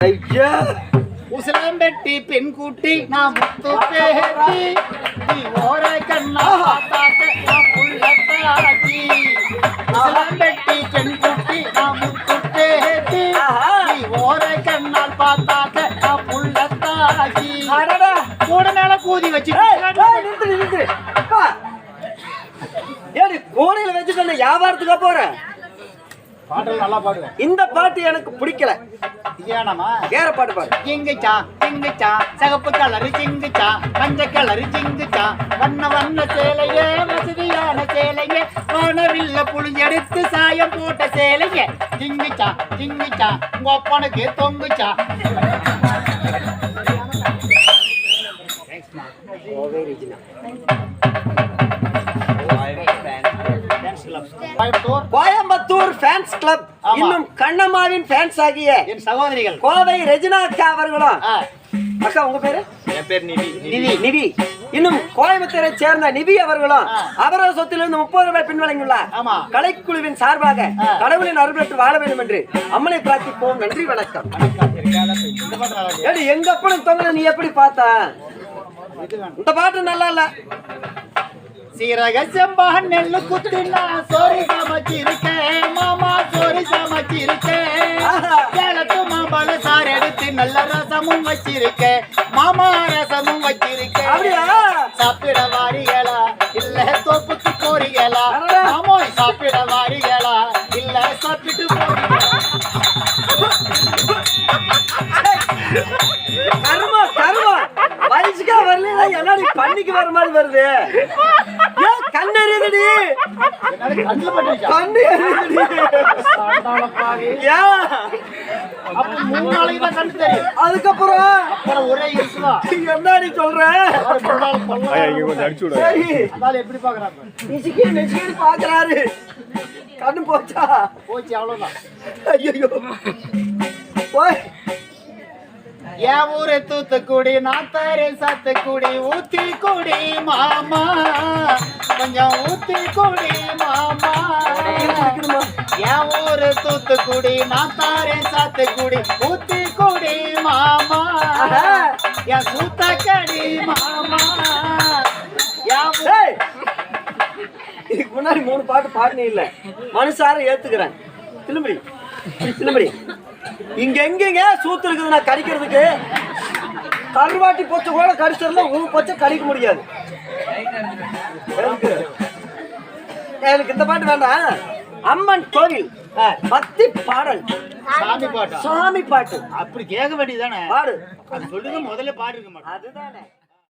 ஐயா. உசிலம்பெட்டி பெண் கூட்டி நான் முத்து பேட்டி. நீ ஓர கண்ணா பார்த்தாக்க நான் புள்ளத்தாக்கி உசிலம்பெட்டி பெண் கூட்டி நான் முத்து பேட்டி. நீ ஓர கண்ணால் பார்த்தாக்க நான் புள்ளத்தாக்கி அடடா. கூட மேல கூதி வச்சு நிறுத்து நிறுத்து. ஏடி கோடையில வச்சுட்டு வியாபாரத்துக்கா போறேன் இந்த பாட்டு எனக்கு பிடிக்கல. வேற பாட்டு பாடு. சிங்குச்சா சிங்குச்சா சிகப்பு கலரு சிங்குச்சா மஞ்ச கலரு சிங்குச்சா வண்ண வண்ண சேலையே வசதியான சேலையே வானவில்ல புளிஞ்செடுத்து சாயம் போட்ட சேலையே. சிங்குச்சா சிங்குச்சா உங்க அப்பனுக்கு தொங்குச்சா. Coimbatore fans club. இன்னும் கண்ணம்மாவின் ஃபேன்ஸ் ஆகிய என் சகோதரிகள். கோவை ரெஜினா அக்கா அவர்களும் அக்கா உங்க பேரு? என் பேர் நிவி. நிவி. நிவி இன்னும் கோயம்புத்தூரை சேர்ந்த நிவி அவர்களும். அவரது சொத்திலிருந்து முப்பது ரூபாய் பின்வழங்கியுள்ளார். கலைக்குழுவின் சார்பாக. கடவுளின் அருள் பெற்று வாழ வேண்டும் என்று அம்மனை பிரார்த்திப்போம். நன்றி வணக்கம். எங்க அப்பனுக்கு தொங்கல நீ எப்படி பார்த்த. இந்த பாட்டு நல்லா இல்ல? சீரக செம்பா நெல்லு குத்துனா சோறு சமைச்சிருக்கேன். மாமா சோறு சமைச்சிருக்கேன். கேளத்து மாம்பழ சாறு எடுத்து நல்ல ரசமும் வச்சிருக்கேன். மாமா ரசமும் வச்சிருக்கேன். சாப்பிட வாரிகளா இல்ல தோப்புக்கு போறீங்களா. மாமோ சாப்பிட வாரிகளா இல்ல சாப்பிட்டு போறீங்களா என்னடி பண்ணிக்கு வர மாதிரி வருது? ஏன் கண்ணு எரியுதுடி? கண்ணு எரியுதுடி. ஏன் அப்ப மூணு நாளைக்கு தான் கண்டு தெரியும் அதுக்கப்புறம் அப்புறம் ஒரே இருக்குதா என்னடி சொல்ற? சரி. அதனால எப்படி பாக்குறாங்க நிசிக்கி நிசிக்கி பாக்குறாரு. கண்ணு போச்சா? போச்சு அவ்வளவுதான். ஐயோ போய் என் ஊரு தூத்துக்குடி நாத்தாரு சாத்துக்குடி ஊத்தி குடி மாமா. கொஞ்சம் ஊத்தி குடி மாமா. என் ஊரு தூத்துக்குடி நாத்தாரு சாத்துக்குடி ஊத்தி குடி மாமா. என் சூத்தக்கடி மாமா. இதுக்கு முன்னாடி மூணு பாட்டு பாடினே இல்ல. மனுஷார ஏத்துக்கிறேன். திரும்பி திரும்பி இங்க எங்கெங்க சூத்து இருக்குது நான் கடிக்கிறதுக்கு? கருவாட்டி பொச்சை கூட கடிச்சிருந்தா உங்க பொச்சை கடிக்க முடியாது. எனக்கு இந்த பாட்டு வேண்டாம். அம்மன் கோவில் பக்தி பாடல். சாமி பாட்டா? சாமி பாட்டு. அப்படி கேட்க வேண்டியதானே பாடு. அது சொல்லுங்க முதல்ல பாடிருக்க மாட்டேன் அதுதானே.